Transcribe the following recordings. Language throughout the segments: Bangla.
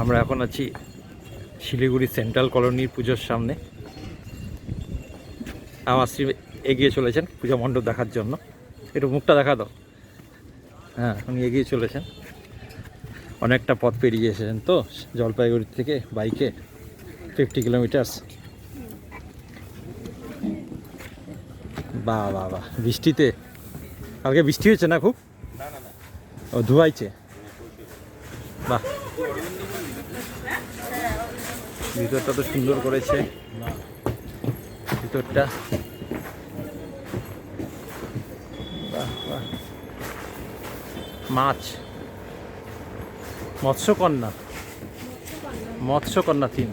আমরা এখন আছি শিলিগুড়ি সেন্ট্রাল কলোনির পুজোর সামনে। আমার শ্রী এগিয়ে চলেছেন পূজা মণ্ডপ দেখার জন্য। একটু মুখটা দেখা দাও। হ্যাঁ উনি এগিয়ে চলেছেন। অনেকটা পথ পেরিয়ে এসেছেন তো, জলপাইগুড়ি থেকে বাইকে ফিফটি কিলোমিটার্স বাহ বাহ বাহ, বৃষ্টিতে। কালকে বৃষ্টি হয়েছে না খুব? ও ধুয়াইছে। বাহ। ভিতরটা তো সুন্দর করেছে। ভিতরটা। মাছ। মৎস্যকন্যা। মৎস্যকন্যা থিম।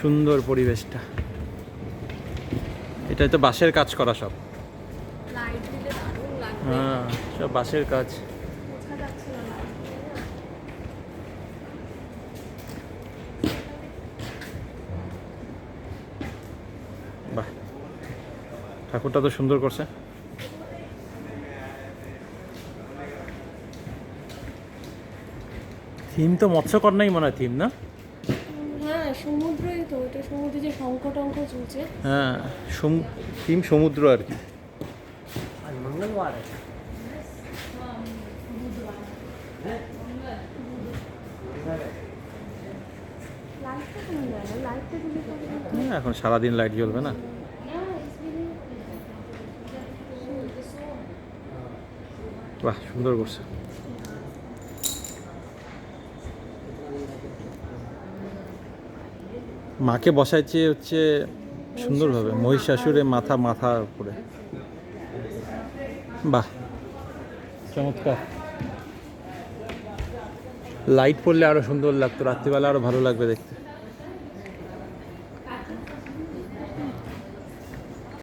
সুন্দর পরিবেশটা। এটাই তো বাঁশের কাজ করা সব। হ্যাঁ সব বাঁশের কাজ বোঝা যাচ্ছিল না বাহ ঠাকুরটা তো সুন্দর করছে। থিম তো মৎস্যকন্যাই মনে হয় থিম না? হ্যাঁ সমুদ্রই তো ওটা সমুদ্রে যে শঙ্খ টঙ্ক চলছে। হ্যাঁ থিম সমুদ্র আর কি। এখন সারাদিন লাইট জ্বলবে না। বাহ সুন্দর করছে। মাকে বসাইছে হচ্ছে সুন্দরভাবে মহিষাসুরে মাথা মাথার উপরে। বাহ। চমৎকার। লাইট পড়লে আরও সুন্দর লাগতো রাত্রিবেলা আরও ভালো লাগবে দেখতে।